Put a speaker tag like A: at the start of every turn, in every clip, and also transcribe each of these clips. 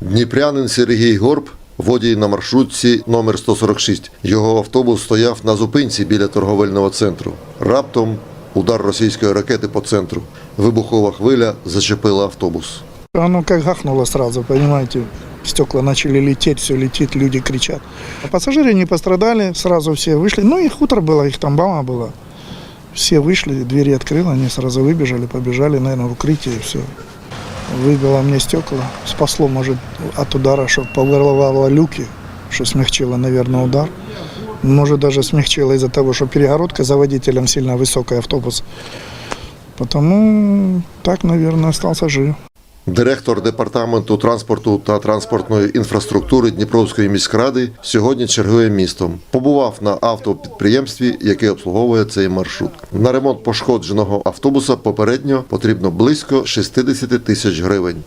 A: Дніпрянин Сергій Горб водій на маршрутці номер 146. Його автобус стояв на зупинці біля торговельного центру. Раптом удар російської ракети по центру. Вибухова хвиля зачепила автобус.
B: Оно как гахнуло сразу, понимаете. Стекла начали лететь, все летит, люди кричат. А пассажиры не пострадали, сразу все вышли. Ну, их утро было, их там мама была. Все вышли, двери открыл, они сразу выбежали, побежали, наверное, в укрытие и все. Выбило мне стекла. Спасло, может, от удара, что повырывало люки, что смягчило, наверное, удар. Может, даже смягчило из-за того, что перегородка за водителем сильно высокая автобус. Потому так, наверное, остался жив.
A: Директор департаменту транспорту та транспортної інфраструктури Дніпровської міськради сьогодні чергує містом. Побував на автопідприємстві, яке обслуговує цей маршрут. На ремонт пошкодженого автобуса попередньо потрібно близько 60 тисяч гривень.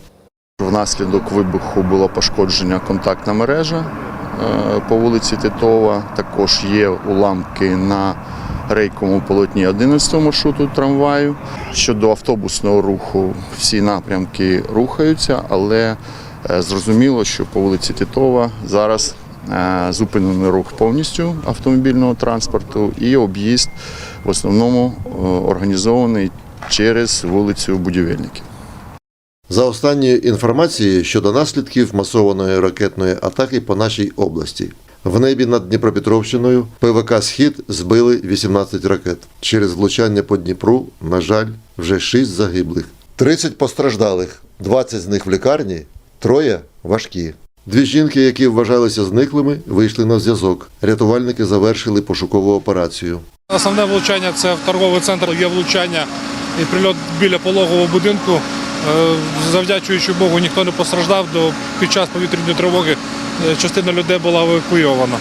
C: Внаслідок вибуху було пошкодження контактна мережа е, по вулиці Титова. Також є уламки на рейковому полотні 11 маршруту трамваю. Щодо автобусного руху, всі напрямки рухаються, але е, зрозуміло, що по вулиці Титова зараз е, зупинений рух повністю автомобільного транспорту і об'їзд в основному е, організований через вулицю Будівельників.
A: За останньою інформацією щодо наслідків масованої ракетної атаки по нашій області. В небі над Дніпропетровщиною ПВК Схід збили 18 ракет. Через влучання по Дніпру, на жаль, вже 6 загиблих. 30 постраждалих, 20 з них в лікарні, троє важкі. Дві жінки, які вважалися зниклими, вийшли на зв'язок. Рятувальники завершили пошукову операцію.
D: Основне влучання це в торговий центр. Є влучання і прильот біля пологового будинку. Е, Завдячуючи Богу, ніхто не постраждав. До під час повітряної тривоги е, частина людей була евакуйована.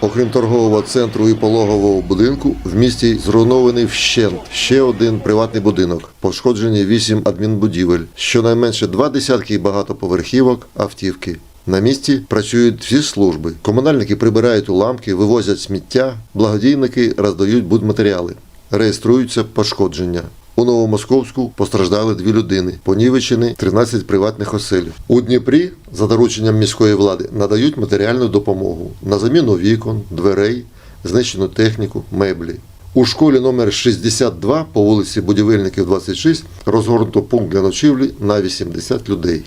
A: Окрім торгового центру і пологового будинку, в місті зруйнований вщент ще один приватний будинок. Пошкоджені вісім адмінбудівель, щонайменше два десятки багатоповерхівок, автівки. На місці працюють всі служби. Комунальники прибирають уламки, вивозять сміття, благодійники роздають будматеріали, реєструються пошкодження. У Новомосковську постраждали дві людини, понівечені 13 приватних оселів. У Дніпрі, за дорученням міської влади, надають матеріальну допомогу на заміну вікон, дверей, знищену техніку, меблі. У школі номер 62 по вулиці Будівельників 26 розгорнуто пункт для ночівлі на 80 людей.